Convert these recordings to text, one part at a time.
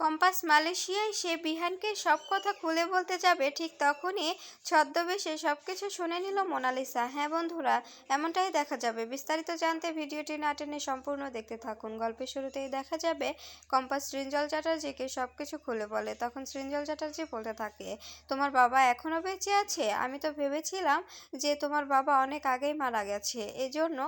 Compass মালয়েশিয়ায় সে বিহানকে সব কথা খুলে বলতে যাবে, ঠিক তখনই ছদ্মবেশে সব কিছু শুনে নিল মোনালিসা। হ্যাঁ বন্ধুরা, এমনটাই দেখা যাবে। বিস্তারিত জানতে ভিডিওটি না টেনে সম্পূর্ণ দেখতে থাকুন। গল্পের শুরুতেই দেখা যাবে, কম্পাস সৃঞ্জল চ্যাটার্জিকে সব কিছু খুলে বলে। তখন সৃঞ্জল চ্যাটার্জি বলতে থাকে, তোমার বাবা এখনও বেঁচে আছে? আমি তো ভেবেছিলাম যে তোমার বাবা অনেক আগেই মারা গেছে। এজন্য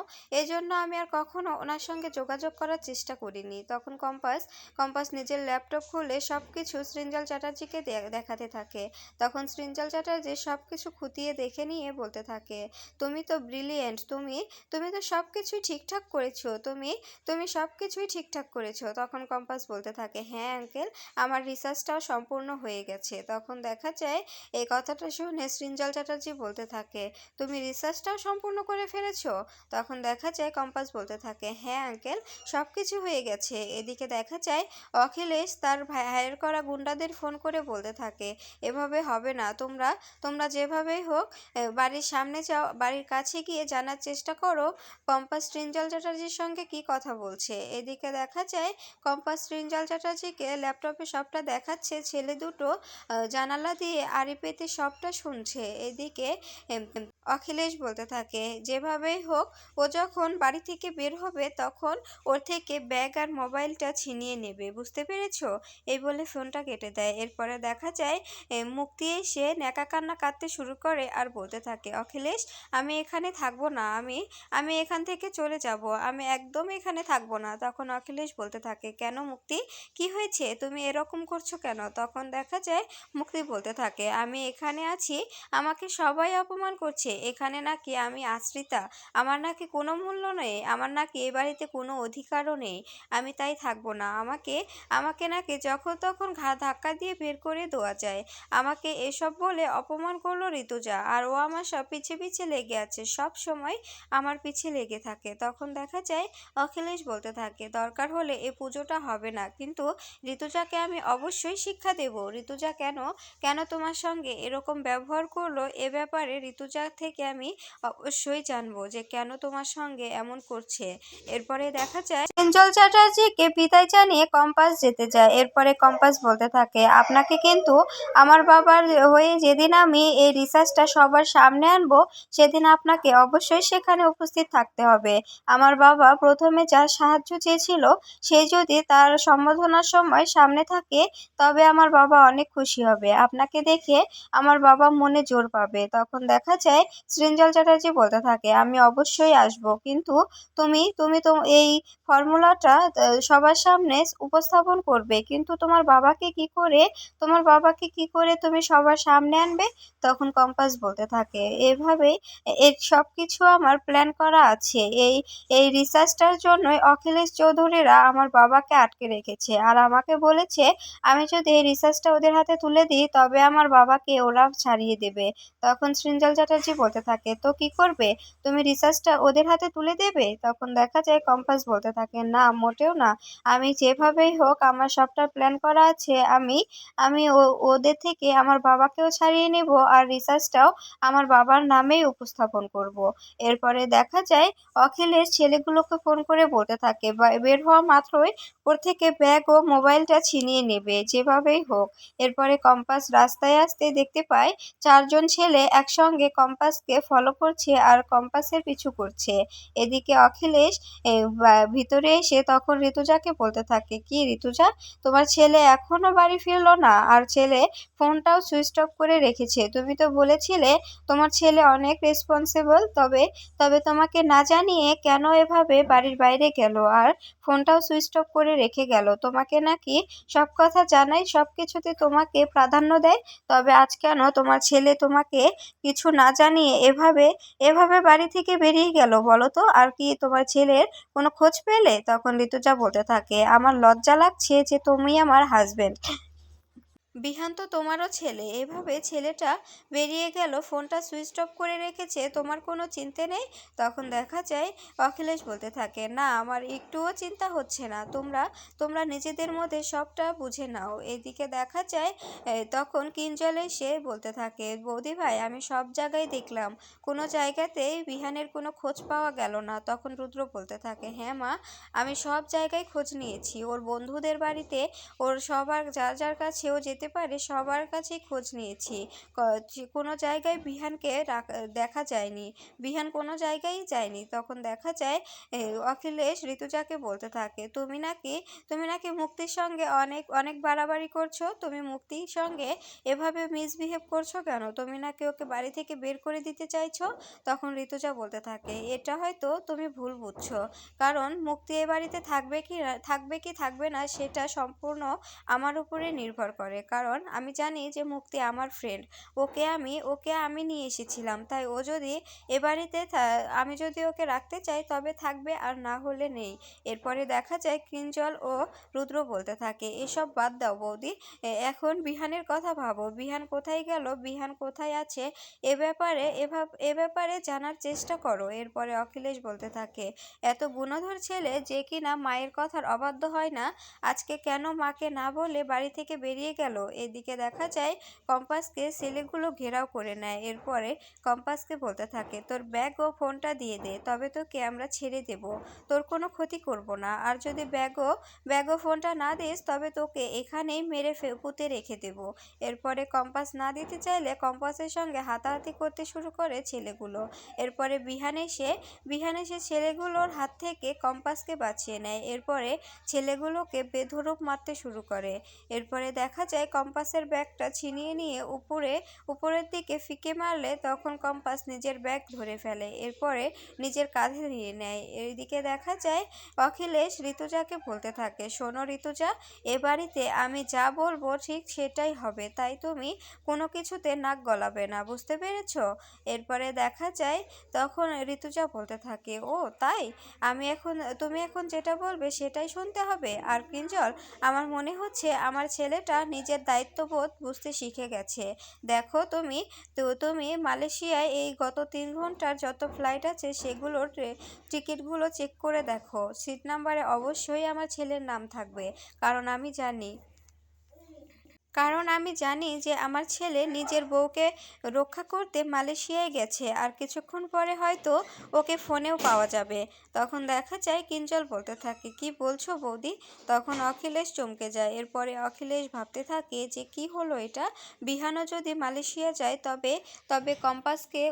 এজন্য আমি আর কখনো ওনার সঙ্গে যোগাযোগ করার চেষ্টা করিনি। তখন কম্পাস কম্পাস নিজের ল্যাপটপ খুলে সব কিছু সৃঞ্জল চ্যাটার্জিকে দেখাতে থাকে। তখন সৃঞ্জল চ্যাটার্জি সব কিছু খুঁটিয়ে দেখে নিয়ে বলতে থাকে, তুমি তো ব্রিলিয়েন্ট, তুমি তুমি তো সব কিছুই ঠিকঠাক করেছ, তুমি তুমি সব কিছুই ঠিকঠাক করেছ। তখন কম্পাস বলতে থাকে হ্যাঁ আঙ্কেল, আমার রিসার্চটাও সম্পূর্ণ হয়ে গেছে। তখন দেখা যায়, এই কথাটা শুনে সৃঞ্জল চ্যাটার্জি বলতে থাকে, তুমি রিসার্চটাও সম্পূর্ণ করে ফেলেছো? তখন দেখা যায়, কম্পাস বলতে থাকে হ্যাঁ আঙ্কেল সব কিছু হয়ে গেছে। এদিকে দেখা যায়, অখিলেশ তার ভাইয়ের করা গুন্ডাদের ফোন করে বলতে থাকে, এভাবে হবে না, তোমরা তোমরা যেভাবেই হোক বাড়ির সামনে যাও, বাড়ির কাছে গিয়ে জানার চেষ্টা করো, কম্পাস সৃঞ্জল চ্যাটার্জির সঙ্গে কি কথা বলছে? এদিকে দেখা যায়, কম্পাস সৃঞ্জল চ্যাটার্জিকে ল্যাপটপে সবটা দেখাচ্ছে, ছেলে দুটো জানালা দিয়ে আড়ি পেতে সবটা শুনছে, এদিকে অখিলেশ বলতে থাকে, যেভাবেই হোক, ও যখন বাড়ি থেকে বের হবে, তখন ওর থেকে ব্যাগ আর মোবাইলটা ছিনিয়ে নেবে, বুঝতে পেরেছ? এই বলে ফোনটা কেটে দেয়। এরপরে দেখা যায় মুক্তি এসে ন্যাকা কান্না কাঁদতে শুরু করে আর বলতে থাকে, অখিলেশ, আমি এখানে থাকব না। আমি আমি এখান থেকে চলে যাব। আমি একদম এখানে থাকব না। তখন অখিলেশ বলতে থাকে, কেন মুক্তি? কি হয়েছে? তুমি এরকম করছ কেন? তখন দেখা যায়, মুক্তি বলতে থাকে, আমি এখানে আছি। আমাকে সবাই অপমান করছে। এখানে নাকি আমি আশ্রিতা। আমার নাকি কোনো মূল্য নেই। আমার নাকি এ বাড়িতে কোনো অধিকারও নেই। আমি তাই থাকব না। আমাকে আমাকে নাকি যখন তখন ঘা ধাক্কা দিয়ে বের করে দেওয়া যায়। আমাকে এসব বলে অপমান করল ঋতুজা, আর ও আমার সব পিছে পিছে লেগে আছে। সব সময় আমার পিছে লেগে থাকে। তখন দেখা যায় অখিলেশ বলতে থাকে, দরকার হলে এ পুজোটা হবে না। কিন্তু ঋতুজাকে আমি অবশ্যই শিক্ষা দেব। ঋতুজা কেন? কেন তোমার সঙ্গে এরকম ব্যবহার করল? এ ব্যাপারে ঋতুজা থেকে আমি অবশ্যই জানব যে কেন তোমার সঙ্গে এমন করছে। এরপরে দেখা যায় সেঞ্জল চ্যাটার্জিকে বিদায় জানিয়ে কম্পাস যেতে যায়। এরপরে কম্পাস বলতে থাকে, আপনাকে কিন্তু আমার বাবার হয়ে যেদিন আমি এই রিসার্চটা সবার সামনে আনব, সেদিন আপনাকে অবশ্যই সেখানে উপস্থিত থাকতে হবে। আমার বাবা প্রথমে যার সাহায্য চেয়েছিল, সে যদি তার সম্বোধনার সময় সামনে থাকে, তবে আমার বাবা অনেক খুশি হবে। আপনাকে দেখে আমার বাবা মনে জোর পাবে। তখন দেখা যায়, সৃঞ্জল চ্যাটার্জি বলতে থাকে, আমি অবশ্যই আসব, কিন্তু তুমি তুমি তো এই ফর্মুলাটা সবার সামনে উপস্থাপন করবে কিন্তু তোমার বাবাকে কি করে, তোমার বাবাকে কি করে তুমি সবার সামনে আনবে? তখন কম্পাস বলতে থাকে এভাবেই এর সব কিছু আমার প্ল্যান করা আছে। এই এই রিসার্চটার জন্যই অখিলেশ চৌধুরীরা আমার বাবাকে আটকে রেখেছে। আর আমাকে বলেছে, আমি যদি এই রিসার্চটা ওদের হাতে তুলে দিই, তবে আমার বাবাকে ওরা ছাড়িয়ে দেবে। তখন সৃঞ্জল চ্যাটার্জি বলতে থাকে, তো কি করবে? তুমি রিসার্চটা ওদের হাতে তুলে দেবে? তখন দেখা যায় কম্পাস বলতে থাকে, না, মোটেও না। আমি যেভাবেই হোক আমার সবটা প্ল্যান করা আছে, আমি আমি ওদের থেকে আমার বাবাকেও ছাড়িয়ে নেব আর রিসার্চটাও আমার বাবার নামেই উপস্থাপন করব। এরপরে দেখা যায়, অখিলেশ ছেলেগুলোকে ফোন করে বলতে থাকে বের হওয়া মাত্রই ওর থেকে ব্যাগ ও মোবাইলটা ছিনিয়ে নেবে, যেভাবেই হোক এরপরে কম্পাস রাস্তায় আসতে দেখতে পায়, চারজন ছেলে একসঙ্গে কম্পাসকে ফলো করছে আর কম্পাসের পিছু করছে এদিকে অখিলেশ ভিতরে এসে তখন ঋতুজাকে বলতে থাকে, কি ঋতুজা তোমার ছেলে এখনও বাড়ি ফিরলো না? আর ছেলে ফোনটাও সুইচ অফ করে রেখেছে। তুমি তো বলেছিলে তোমার ছেলে অনেক রেসপন্সিবল তবে তবে তোমাকে না জানিয়ে কেন এভাবে বাড়ির বাইরে গেল? আর ফোনটাও সুইচ অফ করে রেখে গেল। তোমাকে নাকি সব কথা জানাই সব কিছুতে তোমাকে প্রাধান্য দেয়? তবে আজ কেন তোমার ছেলে তোমাকে কিছু না জানিয়ে এভাবে এভাবে বাড়ি থেকে বেরিয়ে গেল বলো তো? আর কি তোমার ছেলের কোনো খোঁজ পেলে? তখন ঋতুজা বলতে থাকে, আমার লজ্জা লাগছে যে তুমি আমার হাজবেন্ড বিহান তো তোমারও ছেলে। এভাবে ছেলেটা বেরিয়ে গেল, ফোনটা সুইচ অফ করে রেখেছে, তোমার কোনো চিন্তা নেই? তখন দেখা যায় অখিলেশ বলতে থাকে, না, আমার একটুও চিন্তা হচ্ছে না। তোমরা তোমরা নিজেদের মধ্যে সবটা বুঝে নাও। এদিকে দেখা যায় তখন কিঞ্জলে সে বলতে থাকে, বৌদি ভাই, আমি সব জায়গায় দেখলাম। কোনো জায়গাতেই বিহানের কোনো খোঁজ পাওয়া গেল না। তখন রুদ্র বলতে থাকে হ্যাঁ মা, আমি সব জায়গায় খোঁজ নিয়েছি। ওর বন্ধুদের বাড়িতে, ওর সবার, যার যার কাছেও ও যেতে পারে সবার কাছেই খোঁজ নিয়েছি। কোনো জায়গায় বিহানকে দেখা যায়নি। বিহান কোনো জায়গায় যায়নি। তখন দেখা যায় অখিলেশ ঋতুজাকে বলতে থাকে, তুমি নাকি তুমি নাকি মুক্তির সঙ্গে অনেক অনেক বাড়াবাড়ি করছ? তুমি মুক্তির সঙ্গে এভাবে মিসবিহেভ করছ কেন? তুমি নাকি ওকে বাড়ি থেকে বের করে দিতে চাইছো? তখন ঋতুজা বলতে থাকে, এটা হয়তো তুমি ভুল বুঝছ। কারণ মুক্তি এ বাড়িতে থাকবে কি থাকবে কি থাকবে না সেটা সম্পূর্ণ আমার উপরে নির্ভর করে। কারণ আমি জানি যে মুক্তি আমার ফ্রেন্ড ওকে আমি ওকে আমি নিয়ে এসেছিলাম। তাই ও যদি এ বাড়িতে আমি যদি ওকে রাখতে চাই, তবে থাকবে আর না হলে নেই। এরপরে দেখা যায় কিঞ্জল ও রুদ্র বলতে থাকে, এসব বাদ দাও বৌদি। এখন বিহানের কথা ভাবো। বিহান কোথায় গেল? বিহান কোথায় আছে? এ ব্যাপারে এভাব এ ব্যাপারে জানার চেষ্টা করো। এরপরে অখিলেশ বলতে থাকে, এত গুণধর ছেলে যে কিনা মায়ের কথার অবাধ্য হয় না? আজকে কেন মাকে না বলে বাড়ি থেকে বেরিয়ে গেল? এদিকে দেখা যায়, কম্পাসকে ছেলেগুলো ঘেরাও করে নেয়। এরপরে কম্পাসকে বলতে থাকে, তোর ব্যাগ ও ফোনটা দিয়ে দে, তবে তোকে আমরা ছেড়ে দেব। তোর কোনো ক্ষতি করব না। আর যদি ব্যাগ ও ব্যাগ ও ফোনটা না দিস, তবে তোকে এখানেই মেরে পুঁতে রেখে দেব। এরপরে কম্পাস না দিতে চাইলে কম্পাসের সঙ্গে হাতাহাতি করতে শুরু করে ছেলেগুলো। এরপরে বিহান এসে বিহান এসে ছেলেগুলোর হাত থেকে কম্পাসকে বাঁচিয়ে নেয়। এরপরে ছেলেগুলোকে বেধরূপ মারতে শুরু করে। এরপরে দেখা যায় কম্পাসের ব্যাগটা ছিনিয়ে নিয়ে উপরে, উপরের দিকে ফিকে মারলে তখন কম্পাস নিজের ব্যাগ ধরে ফেলে। এরপরে নিজের কাঁধে নিয়ে নেয়। এদিকে দেখা যায়, অখিলেশ ঋতুজাকে বলতে থাকে, শোনো ঋতুজা, এ বাড়িতে আমি যা বলব ঠিক সেটাই হবে। তাই তুমি কোনো কিছুতে নাক গলাবে না, বুঝতে পেরেছ? এরপরে দেখা যায়, তখন ঋতুজা বলতে থাকে, ও, তাই? আমি এখন, তুমি এখন যেটা বলবে সেটাই শুনতে হবে? আর কিঞ্জল, আমার মনে হচ্ছে আমার ছেলেটা নিজের দায়িত্ববোধ বুঝতে শিখে গেছে। দেখো তুমি, তো তুমি মালয়েশিয়ায় এই গত তিন ঘণ্টার যত ফ্লাইট আছে সেগুলোর টিকিটগুলো চেক করে দেখো। সিট নাম্বারে অবশ্যই আমার ছেলের নাম থাকবে, কারণ আমি জানি কারণ আমি জানি যে আমার ছেলে নিজের বউকে রক্ষা করতে মালয়েশিয়ায় গেছে আর কিছুক্ষণ পরে হয়তো ওকে ফোনেও পাওয়া যাবে। তখন দেখা যায় কিঞ্জল বলতে থাকে, কি বলছো বৌদি? তখন অখিলেশ চমকে যায়। এরপরে অখিলেশ ভাবতে থাকে যে কি হলো এটা? বিহানও যদি মালয়েশিয়া যায়, তবে তবে কম্পাসকে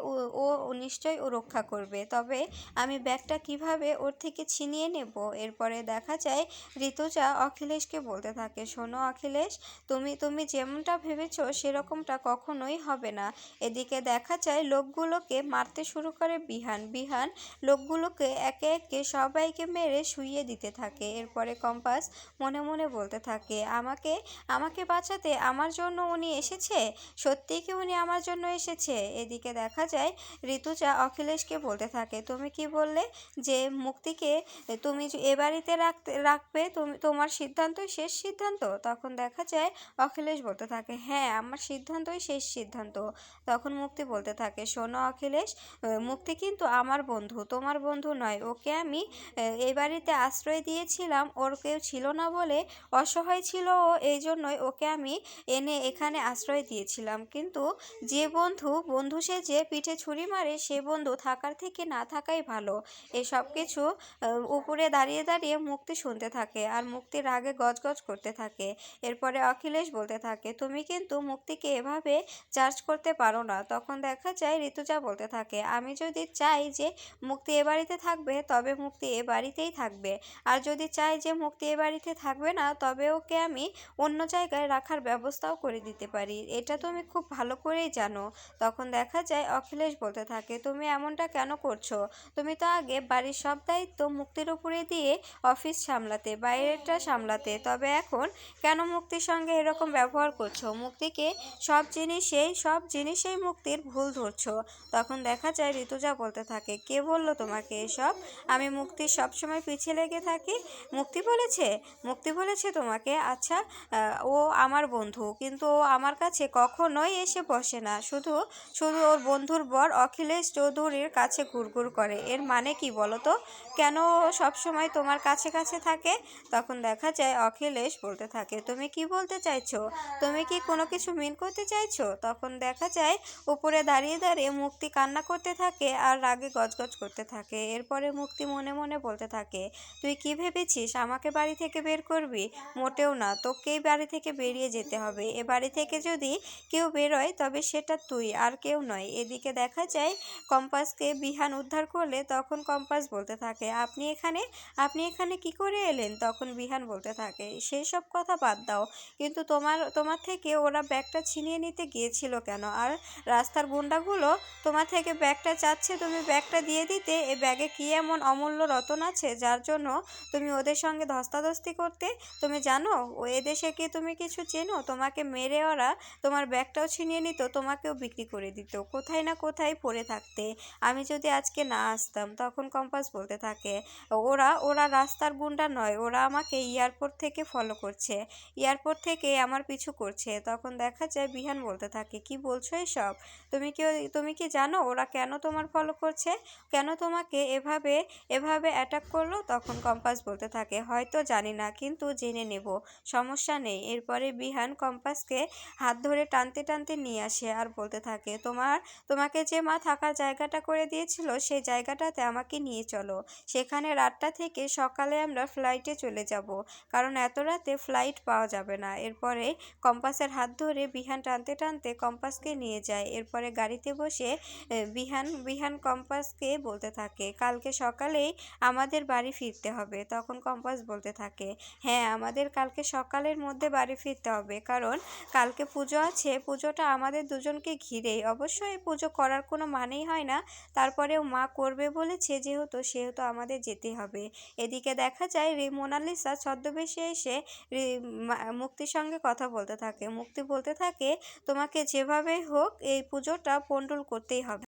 ও নিশ্চয়ই ও রক্ষা করবে। তবে আমি ব্যাগটা কীভাবে ওর থেকে ছিনিয়ে নেব? এরপরে দেখা যায় ঋতুজা অখিলেশকে বলতে থাকে, শোনো অখিলেশ, তুমি তুমি যেমনটা ভেবেছো, সেরকমটা কখনোই হবে না। এদিকে দেখা যায়, লোকগুলোকে মারতে শুরু করে বিহান। বিহান লোকগুলোকে একে একে সবাইকে মেরে শুইয়ে দিতে থাকে। এরপরে কম্পাস মনে মনে বলতে থাকে, আমাকে আমাকে বাঁচাতে আমার জন্য উনি এসেছে? সত্যিই কি উনি আমার জন্য এসেছে? এদিকে দেখা যায়, ঋতুজা অখিলেশকে বলতে থাকে, তুমি কি বললে যে মুক্তিকে তুমি এ বাড়িতে রাখতে, রাখবে? তুমি, তোমার সিদ্ধান্তই শেষ সিদ্ধান্ত? তখন দেখা যায়, অখিলেশ বলতে থাকে হ্যাঁ আমার সিদ্ধান্তই শেষ সিদ্ধান্ত। তখন মুক্তি বলতে থাকে, শোনো অখিলেশ মুক্তি কিন্তু আমার বন্ধু, তোমার বন্ধু নয়। ওকে আমি এই বাড়িতে আশ্রয় দিয়েছিলাম, ওর কেউ ছিল না বলে অসহায় ছিল ও এই জন্যই ওকে আমি এনে এখানে আশ্রয় দিয়েছিলাম। কিন্তু যে বন্ধু বন্ধু সেজে পিঠে ছুরি মারে, সে বন্ধু থাকার থেকে না থাকাই ভালো। এসব কিছু উপরে দাঁড়িয়ে দাঁড়িয়ে মুক্তি শুনতে থাকে আর মুক্তির রাগে গজগজ করতে থাকে। এরপরে অখিলেশ বলতে থাকে। তুমি কিন্তু মুক্তিকে এভাবে চার্জ করতে পারো না। তখন দেখা যায় ঋতুজা বলতে থাকে, আমি যদি চাই যে মুক্তি এ বাড়িতে থাকবে, তবে মুক্তি এ বাড়িতেই থাকবে। আর যদি চাই যে মুক্তি এ বাড়িতে থাকবে না, তবে ওকে আমি অন্য জায়গায় রাখার ব্যবস্থাও করে দিতে পারি। এটা তুমি খুব ভালো করেই জানো। তখন দেখা যায় অখিলেশ বলতে থাকে, তুমি এমনটা কেন করছ? তুমি তো আগে বাড়ির সব দায়িত্ব মুক্তির উপরে দিয়ে অফিস সামলাতে, বাইরেরটা সামলাতে। তবে এখন কেন মুক্তির সঙ্গে এরকম ব্যবহার করছ মুক্তিকে সব জিনিসেই সব জিনিসেই মুক্তির ভুল ধরছো। তখন দেখা যায় ঋতুজা বলতে থাকে, কে বলল তোমাকে এসব? আমি মুক্তির সবসময় পিছিয়ে লেগে থাকি। মুক্তি বলেছে? মুক্তি বলেছে তোমাকে? আচ্ছা ও আমার বন্ধু, কিন্তু ও আমার কাছে কখনোই এসে বসে না। শুধু শুধু ওর বন্ধুর বর অখিলেশ চৌধুরীর কাছে ঘুরঘুর করে। এর মানে কি বলো তো কেন সবসময় তোমার কাছে কাছে থাকে? তখন দেখা যায় অখিলেশ বলতে থাকে, তুমি কি বলতে চাইছো? তুমি কি কোনো কিছু মিন করতে চাইছো? তখন দেখা যায়, উপরে দাঁড়িয়ে দাঁড়িয়ে মুক্তি কান্না করতে থাকে আর রাগে গজগজ করতে থাকে। এরপরে মুক্তি মনে মনে বলতে থাকে, তুই কি ভেবেছিস আমাকে বাড়ি থেকে বের করবি? মোটেও না, তোকেই বাড়ি থেকে বেরিয়ে যেতে হবে। এ বাড়ি থেকে যদি কেউ বেরোয়, তবে সেটা তুই আর কেউ নয়। এদিকে দেখা যায়, কম্পাসকে বিহান উদ্ধার করলে তখন কম্পাস বলতে থাকে, আপনি এখানে? আপনি এখানে কি করে এলেন? তখন বিহান বলতে থাকে, সেই সব কথা বাদ দাও, কিন্তু তোমার তোমার তোমার থেকে ওরা ব্যাগটা ছিনিয়ে নিতে গিয়েছিল কেন? আর রাস্তার গুন্ডাগুলো তোমার থেকে ব্যাগটা চাচ্ছে, তুমি ব্যাগটা দিয়ে দিতে, এ ব্যাগে কি এমন অমূল্য রতন আছে যার জন্য তুমি ওদের সঙ্গে ধস্তাধস্তি করতে? তুমি জানো, ও এদেশে কি তুমি কিছু চেনো? তোমাকে মেরে ওরা তোমার ব্যাগটাও ছিনিয়ে নিত, তোমাকেও বিক্রি করে দিত। কোথায় না কোথায় পড়ে থাকতে। আমি যদি আজকে না আসতাম, তখন কম্পাস বলতে থাকে, ওরা ওরা রাস্তার গুন্ডা নয়, ওরা আমাকে এয়ারপোর্ট থেকে ফলো করছে। এয়ারপোর্ট থেকে আমার পিছু করছে। তখন দেখা যায় বিহান বলতে থাকে, কি বলছো এসব? তুমি কি তুমি কি জানো ওরা কেন তোমার ফলো করছে? কেন তোমাকে এভাবে এভাবে অ্যাটাক করল? তখন কম্পাস বলতে থাকে, হয়তো জানি না, কিন্তু জেনে নেব। সমস্যা নেই। এরপরে বিহান কম্পাসকে হাত ধরে টানতে টানতে নিয়ে আসে আর বলতে থাকে, তোমার, তোমাকে যে মা থাকার জায়গাটা করে দিয়েছিল, সেই জায়গাটাতে আমাকে নিয়ে চলো। সেখানে রাতটা থেকে সকালে আমরা ফ্লাইটে চলে যাব, কারণ এত রাতে ফ্লাইট পাওয়া যাবে না। এরপরে কম্পাসের হাত ধরে বিহান টানতে টানতে কম্পাসকে নিয়ে যায়। এরপরে গাড়িতে বসে বিহান বিহান কম্পাসকে বলতে থাকে, কালকে সকালেই আমাদের বাড়ি ফিরতে হবে। তখন কম্পাস বলতে থাকে হ্যাঁ আমাদের কালকে সকালের মধ্যে বাড়ি ফিরতে হবে। কারণ কালকে পুজো আছে, পুজোটা আমাদের দুজনকে ঘিরেই। অবশ্যই পুজো করার কোনো মানেই হয় না। তারপরেও মা করবে বলেছে যেহেতু, সেহেতু আমাদের যেতে হবে। এদিকে দেখা যায় মোনালিসা ছদ্মবেশে এসে মুক্তির সঙ্গে কথা বলতে থাকে মুক্তি বলতে থাকে তোমাকে যেভাবে হোক এই পুজোটা পণ্ডুল করতেই হবে।